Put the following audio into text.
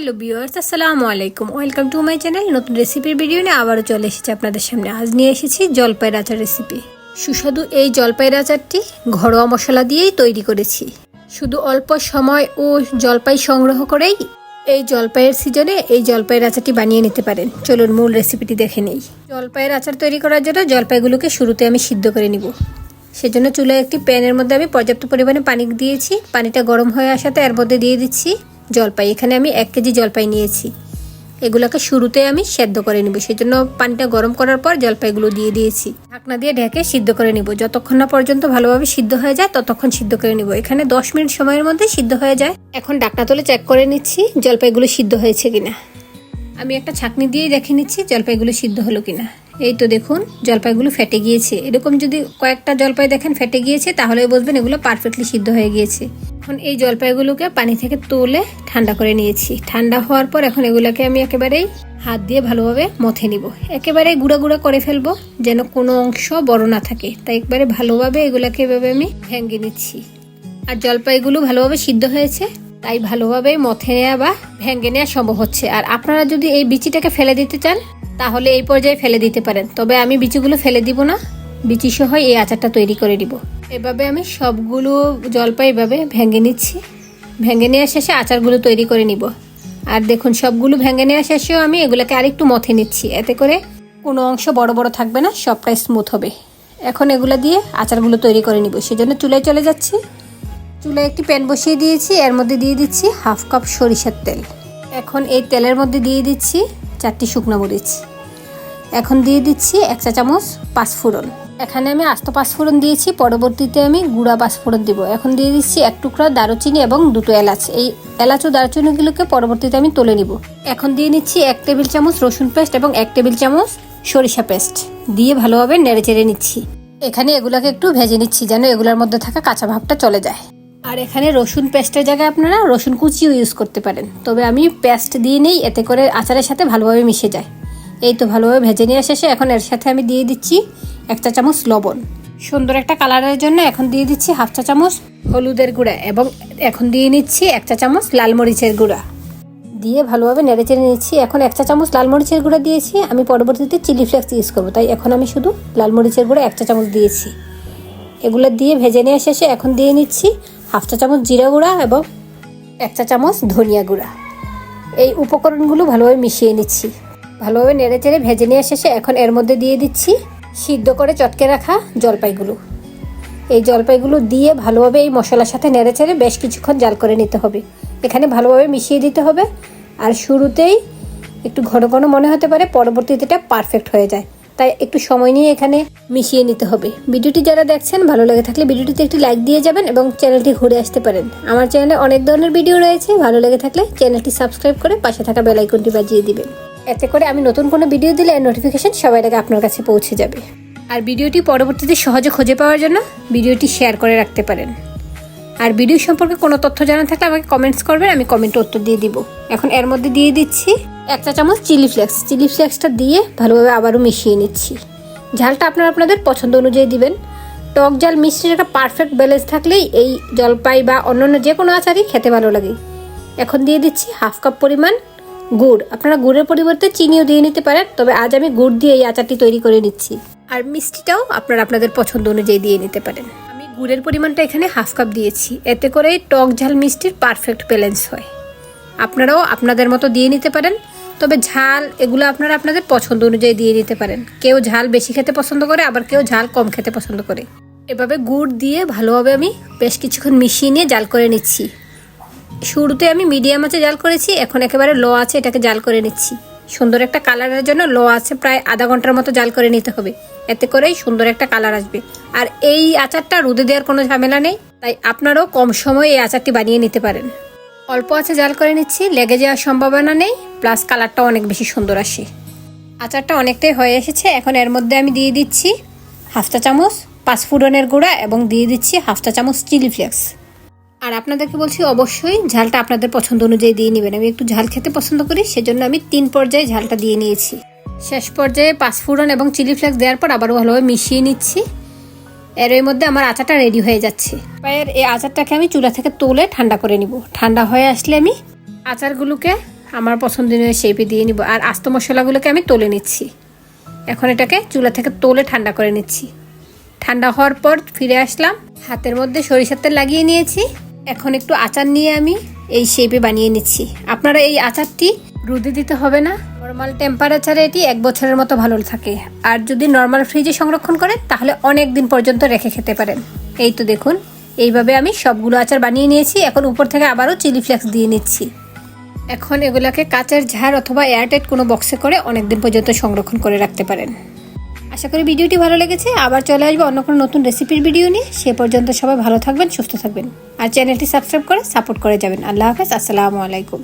Hello viewers, আসসালামু আলাইকুম। Welcome to my channel. নতুন রেসিপির ভিডিও নিয়ে আবারও চলে এসেছি আপনাদের সামনে। আজ নিয়ে এসেছি জলপাইয়ের আচার রেসিপি। সুস্বাদু এই জলপাইয়ের আচারটি ঘরোয়া মশলা দিয়েই তৈরি করেছি। শুধু অল্প সময় ও জলপাই সংগ্রহ করেই এই জলপাইয়ের সিজনে এই জলপাইয়ের আচারটি বানিয়ে নিতে পারেন। চলুন মূল রেসিপিটি দেখে নেই। জলপাইয়ের আচার তৈরি করার জন্য জলপাইগুলোকে শুরুতে আমি সিদ্ধ করে নিব। সেজন্য চুলায় একটি প্যানের মধ্যে আমি পর্যাপ্ত পরিমাণে পানি দিয়েছি। পানিটা গরম হয়ে আসাতে এর মধ্যে দিয়ে দিচ্ছি জলপাই। এখানে আমি এক কেজি জলপাই নিয়েছি। এগুলোকে শুরুতে আমি সেদ্ধ করে নিব। সেই জন্য পানিটা গরম করার পর জলপাইগুলো দিয়ে দিয়েছি। ঢাকনা দিয়ে ঢেকে সিদ্ধ করে নিব। যতক্ষণ না পর্যন্ত ভালোভাবে সিদ্ধ হয়ে যায়, ততক্ষণ সিদ্ধ করে নিব। এখানে দশ মিনিট সময়ের মধ্যে সিদ্ধ হয়ে যায়। এখন ডাকনা তুলে চেক করে নিচ্ছি জলপাইগুলো সিদ্ধ হয়েছে কিনা। আমি একটা ছাকনি দিয়েই দেখে নিচ্ছি জলপাইগুলো সিদ্ধ হলো কিনা। এই তো দেখুন, জলপাইগুলো ফেটে গিয়েছে। এরকম যদি কয়েকটা জলপাই দেখেন ফেটে গিয়েছে তাহলে বুঝবেন এগুলো পারফেক্টলি সিদ্ধ হয়ে গিয়েছে। এখন এই জলপাইগুলোকে পানি থেকে তুলে ঠান্ডা করে নিয়েছি। ঠান্ডা হওয়ার পর এখন এগুলোকে আমি একেবারেই হাত দিয়ে ভালোভাবে মথে নিব। একেবারে গুঁড়া গুঁড়া করে ফেলব, যেন কোনো অংশ বড় না থাকে। তাই একবারে ভালোভাবে এগুলোকে এভাবে আমি ভেঙে নিচ্ছি। আর জলপাইগুলো ভালোভাবে সিদ্ধ হয়েছে, তাই ভালোভাবে মথে নেওয়া বা ভেঙে নেওয়া সম্ভব হচ্ছে। আর আপনারা যদি এই বিচিটাকে ফেলে দিতে চান, তাহলে এই পর্যায়ে ফেলে দিতে পারেন। তবে আমি বিচিগুলো ফেলে দিব না। বিচি সহ এই আচারটা তৈরি করে দিব এভাবে আমি সবগুলো জলপাই এভাবে ভেঙে নিচ্ছি। ভেঙে নেওয়া শেষে আচারগুলো তৈরি করে নিব। আর দেখুন, সবগুলো ভেঙে নেওয়া শেষেও আমি এগুলোকে আরেকটু মথে নিচ্ছি। এতে করে কোনো অংশ বড় বড় থাকবে না, সবটাই স্মুথ হবে। এখন এগুলো দিয়ে আচারগুলো তৈরি করে নিব। সেজন্য চুলায় চলে যাচ্ছি। চুলায় একটি প্যান বসিয়ে দিয়েছি। এর মধ্যে দিয়ে দিচ্ছি হাফ কাপ সরিষার তেল। এখন এই তেলের মধ্যে দিয়ে দিচ্ছি চারটি শুকনো মরিচ। এখন দিয়ে দিচ্ছি এক চা চামচ পাঁচফোড়ন। এখানে আমি আস্ত পাঁচফোড়ন দিয়েছি, পরবর্তীতে আমি গুঁড়া পাঁচফোড়ন দিব। এখন দিয়ে দিচ্ছি এক টুকরা দারুচিনি এবং দুটো এলাচ। এই এলাচ ও দারুচিনিগুলোকে পরবর্তীতে আমি তুলে নিব। এখন দিয়ে নিচ্ছি এক টেবিল চামচ রসুন পেস্ট এবং এক টেবিল চামচ সরিষা পেস্ট। দিয়ে ভালোভাবে নেড়ে চেড়ে নিচ্ছি। এখানে এগুলোকে একটু ভেজে নিচ্ছি যেন এগুলোর মধ্যে থাকা কাঁচা ভাবটা চলে যায়। আর এখানে রসুন পেস্টের জায়গায় আপনারা রসুন কুচিও ইউজ করতে পারেন। তবে আমি পেস্ট দিয়ে নেই, এতে করে আচারের সাথে ভালোভাবে মিশে যায়। এই তো ভালোভাবে ভেজে নেওয়া শেষে এখন এর সাথে আমি দিয়ে দিচ্ছি এক চা চামচ লবণ। সুন্দর একটা কালারের জন্য এখন দিয়ে দিচ্ছি হাফ চা চামচ হলুদের গুঁড়া এবং এখন দিয়ে নিচ্ছি এক চা চামচ লাল মরিচের গুঁড়া। দিয়ে ভালোভাবে নেড়ে চেড়ে নিচ্ছি। এখন এক চা চামচ লাল মরিচের গুঁড়া দিয়েছি। আমি পরবর্তীতে চিলি ফ্লেক্স ইউজ করব। তাই এখন আমি শুধু লাল মরিচের গুঁড়া এক চা চামচ দিয়েছি। এগুলো দিয়ে ভেজে নেওয়া শেষে এখন দিয়ে নিচ্ছি হাফ চা চামচ জিরা গুঁড়া এবং এক চা চামচ ধনিয়া গুঁড়া। এই উপকরণগুলো ভালোভাবে মিশিয়ে নিচ্ছি। ভালোভাবে নেড়ে চেড়ে ভেজে নেওয়া শেষে এখন এর মধ্যে দিয়ে দিচ্ছি সিদ্ধ করে চটকে রাখা জলপাইগুলো। এই জলপাইগুলো দিয়ে ভালোভাবে এই মশলার সাথে নেড়ে চেড়ে বেশ কিছুক্ষণ জাল করে নিতে হবে। এখানে ভালোভাবে মিশিয়ে দিতে হবে আর শুরুতেই একটু ঘন ঘন মনে হতে পারে পরবর্তীতে এটা পারফেক্ট হয়ে যায়। তাই একটু সময় নিয়ে এখানে মিশিয়ে নিতে হবে। ভিডিওটি যারা দেখছেন, ভালো লেগে থাকলে ভিডিওটিতে একটি লাইক দিয়ে যাবেন এবং চ্যানেলটি ঘুরে আসতে পারেন। আমার চ্যানেলে অনেক ধরনের ভিডিও রয়েছে। ভালো লেগে থাকলে চ্যানেলটি সাবস্ক্রাইব করে পাশে থাকা বেল আইকনটি বাজিয়ে দিবেন। এতে করে আমি নতুন কোনো ভিডিও দিলে নোটিফিকেশান সবার আগে আপনার কাছে পৌঁছে যাবে। আর ভিডিওটি পরবর্তীতে সহজে খুঁজে পাওয়ার জন্য ভিডিওটি শেয়ার করে রাখতে পারেন। আর ভিডিও সম্পর্কে কোনো তথ্য জানা থাকলে আমাকে কমেন্টস করবেন, আমি কমেন্টে উত্তর দিয়ে দিব। এখন এর মধ্যে দিয়ে দিচ্ছি এক চা চামচ চিলি ফ্লেক্স চিলি ফ্লেক্সটা দিয়ে ভালোভাবে আবারও মিশিয়ে নিচ্ছি। ঝালটা আপনারা আপনাদের পছন্দ অনুযায়ী দিবেন। টক জাল মিষ্টির একটা পারফেক্ট ব্যালেন্স থাকলেই এই জলপাই বা অন্যান্য যে কোনো আচারই খেতে ভালো লাগে। এখন দিয়ে দিচ্ছি হাফ কাপ পরিমাণ গুড়। আপনারা গুড়ের পরিবর্তে চিনিও দিয়ে নিতে পারেন, তবে আজ আমি গুড় দিয়ে এই আচারটি তৈরি করে নিচ্ছি। আর মিষ্টিটাও আপনারা আপনাদের পছন্দ অনুযায়ী দিয়ে নিতে পারেন। আমি গুড়ের পরিমাণটা এখানে হাফ কাপ দিয়েছি। এতে করে টক ঝাল মিষ্টির পারফেক্ট ব্যালেন্স হয়। আপনারাও আপনাদের মতো দিয়ে নিতে পারেন, তবে ঝাল এগুলো আপনারা আপনাদের পছন্দ অনুযায়ী দিয়ে নিতে পারেন। কেউ ঝাল বেশি খেতে পছন্দ করে, আবার কেউ ঝাল কম খেতে পছন্দ করে। এভাবে গুড় দিয়ে ভালোভাবে আমি বেশ কিছুক্ষণ মিশিয়ে নিয়ে জাল করে নিচ্ছি। শুরুতে আমি মিডিয়াম আছে জাল করেছি, এখন একেবারে লো আছে, এটাকে জাল করে নিচ্ছি। সুন্দর একটা কালারের জন্য লো আছে, প্রায় আধা ঘণ্টার মতো জাল করে নিতে হবে। এতে করেই সুন্দর একটা কালার আসবে। আর এই আচারটা রোদে দেওয়ার কোনো ঝামেলা নেই, তাই আপনারাও কম সময়ে এই আচারটি বানিয়ে নিতে পারেন। অল্প আছে জাল করে নিচ্ছি, লেগে যাওয়ার সম্ভাবনা নেই প্লাস কালারটা অনেক বেশি সুন্দর আসে। আচারটা অনেকটাই হয়ে এসেছে, এখন এর মধ্যে আমি দিয়ে দিচ্ছি হাফ চা চামচ পাঁচফোড়নের গুঁড়া এবং দিয়ে দিচ্ছি হাফ চা চামচ চিলি ফ্লেক্স। আর আপনাদেরকে বলছি অবশ্যই ঝালটা আপনাদের পছন্দ অনুযায়ী দিয়ে নেবেন। আমি একটু ঝাল খেতে পছন্দ করি, সেজন্য আমি তিন পর্যায়ে ঝালটা দিয়ে নিয়েছি। শেষ পর্যায়ে পাঁচফোড়ন এবং চিলি ফ্লেক্স দেওয়ার পর আবারও ভালোভাবে মিশিয়ে নিচ্ছি। এর ওই মধ্যে আমার আচারটা রেডি হয়ে যাচ্ছে। পায়ের এই আচারটাকে আমি চুলা থেকে তুলে ঠান্ডা করে নিব। ঠান্ডা হয়ে আসলে আমি আচারগুলোকে আমার পছন্দনীয় শেপে দিয়ে নিব আর আস্ত মশলাগুলোকে আমি তুলে নিচ্ছি। এখন এটাকে চুলা থেকে তোলে ঠান্ডা করে নিচ্ছি। ঠান্ডা হওয়ার পর ফিরে আসলাম। হাতের মধ্যে সরিষার তেল লাগিয়ে নিয়েছি। এখন একটু আচার নিয়ে আমি এই শেপে বানিয়ে নিচ্ছি। আপনারা এই আচারটি রোদে দিতে হবে না। নর্মাল টেম্পারেচারে এটি এক বছরের মতো ভালো থাকে। আর যদি নর্মাল ফ্রিজে সংরক্ষণ করেন, তাহলে অনেক দিন পর্যন্ত রেখে খেতে পারেন। এই তো দেখুন, এইভাবে আমি সবগুলো আচার বানিয়ে নিয়েছি। এখন উপর থেকে আবারও চিলি ফ্লেক্স দিয়ে নিচ্ছি। এখন এগুলোকে কাঁচের ঝাড় অথবা এয়ারটাইট কোনো বক্সে করে অনেক দিন পর্যন্ত সংরক্ষণ করে রাখতে পারেন। আশা করি ভিডিওটি ভালো লেগেছে। আবার চলে আসব অন্য কোনো নতুন রেসিপির ভিডিও নিয়ে। সে পর্যন্ত সবাই ভালো থাকবেন, সুস্থ থাকবেন। আর চ্যানেলটি সাবস্ক্রাইব করে সাপোর্ট করে যাবেন। আল্লাহ হাফেজ, আসসালামু আলাইকুম।